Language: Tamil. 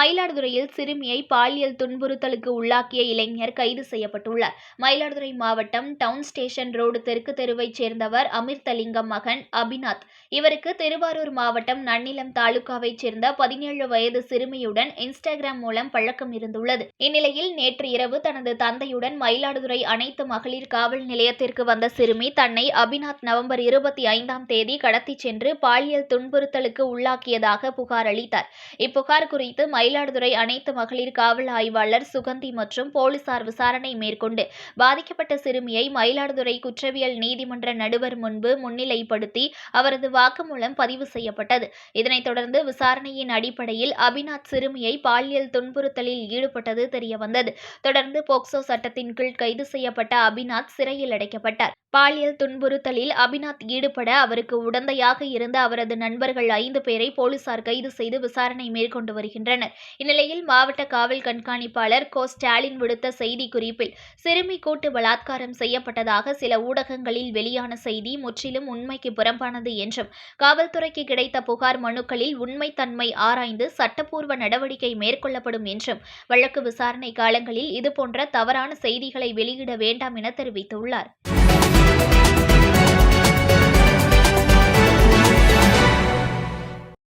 மயிலாடுதுறையில் சிறுமியை பாலியல் துன்புறுத்தலுக்கு உள்ளாக்கிய இளைஞர் கைது செய்யப்பட்டுள்ளார். மயிலாடுதுறை மாவட்டம் டவுன் ஸ்டேஷன் ரோடு தெற்கு தெருவைச் சேர்ந்தவர் அமிர்தலிங்கம் மகன் அபிநாத். இவருக்கு திருவாரூர் மாவட்டம் நன்னிலம் தாலுகாவைச் சேர்ந்த பதினேழு வயது சிறுமியுடன் இன்ஸ்டாகிராம் மூலம் பழக்கம் இருந்துள்ளது. இந்நிலையில் நேற்று இரவு தனது தந்தையுடன் மயிலாடுதுறை அனைத்து மகளிர் காவல் நிலையத்திற்கு வந்த சிறுமி தன்னை அபிநாத் நவம்பர் இருபத்தி ஐந்தாம் தேதி கடத்திச் சென்று பாலியல் துன்புறுத்தலுக்கு உள்ளாக்கியதாக புகார் அளித்தார். இப்புகார் குறித்து மயில் மயிலாடுதுறை அனைத்து மகளிர் காவல் ஆய்வாளர் சுகந்தி மற்றும் போலீசார் விசாரணை மேற்கொண்டு பாதிக்கப்பட்ட சிறுமியை மயிலாடுதுறை குற்றவியல் நீதிமன்ற நடுவர் முன்பு முன்னிலைப்படுத்தி அவரது வாக்குமூலம் பதிவு செய்யப்பட்டது. இதனைத் தொடர்ந்து விசாரணையின் அடிப்படையில் அபிநாத் சிறுமியை பாலியல் துன்புறுத்தலில் ஈடுபட்டது தெரியவந்தது. தொடர்ந்து போக்சோ சட்டத்தின் கீழ் கைது செய்யப்பட்ட அபிநாத் சிறையில் அடைக்கப்பட்டார். பாலியல் துன்புறுத்தலில் அபிநாத் ஈடுபட அவருக்கு உடந்தையாக இருந்த அவரது நண்பர்கள் ஐந்து பேரை போலீசார் கைது செய்து விசாரணை மேற்கொண்டு வருகின்றனர். இந்நிலையில் மாவட்ட காவல் கண்காணிப்பாளர் கோ. ஸ்டாலின் விடுத்த செய்தி குறிப்பில் சிறுமி கூட்டு பலாத்காரம் செய்யப்பட்டதாக சில ஊடகங்களில் வெளியான செய்தி முற்றிலும் உண்மைக்கு புறம்பானது என்றும் காவல்துறைக்கு கிடைத்த புகார் மனுக்களில் உண்மைத்தன்மை ஆராய்ந்து சட்டப்பூர்வ நடவடிக்கை மேற்கொள்ளப்படும் என்றும் வழக்கு விசாரணை காலங்களில் இதுபோன்ற தவறான செய்திகளை வெளியிட வேண்டாம் என தெரிவித்துள்ளார்.